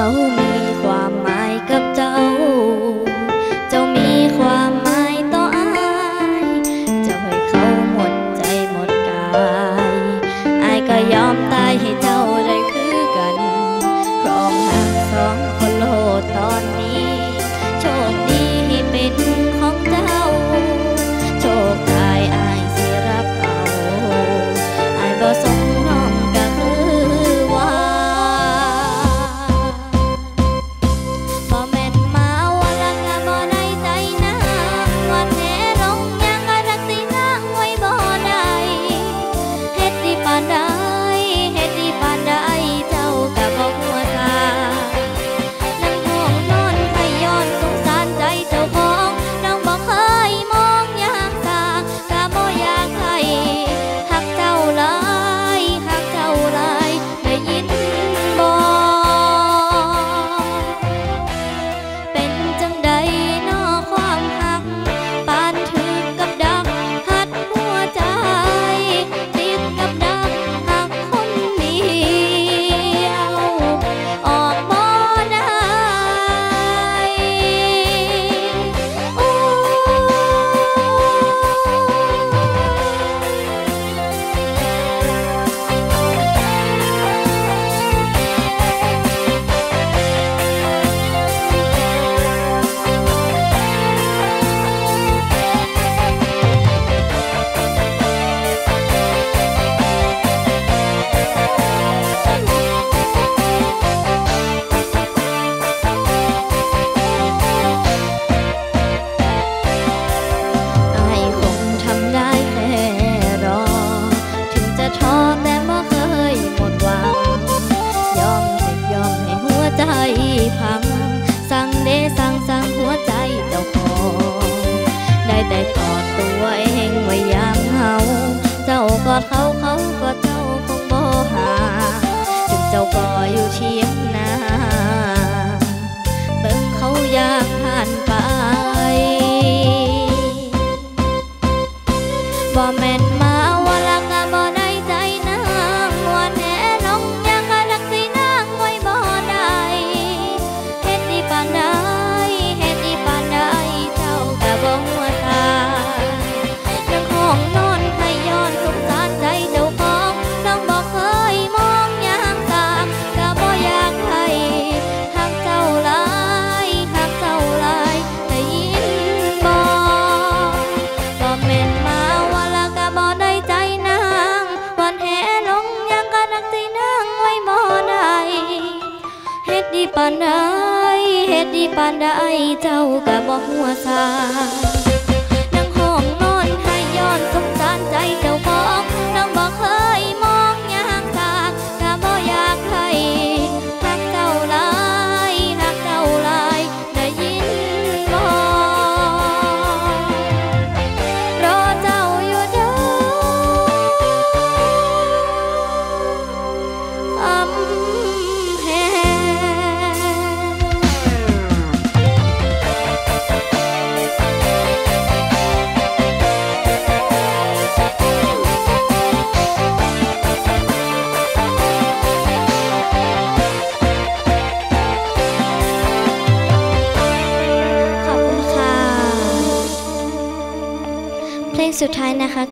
เขามีความหมายกับเจ้า เจ้ามีความหมายต่ออายจะให้เขาหมดใจหมดกายอายก็ยอมตายให้เจ้าได้คือกันพร้อมห่างสองคนโลตอนนี้ อยแห่งไว้ยามเฮาเจ้ากอดเขาานใดเหตุดีปันไดเจ้ากับบ่หัวซา สุดท้ายนะคะ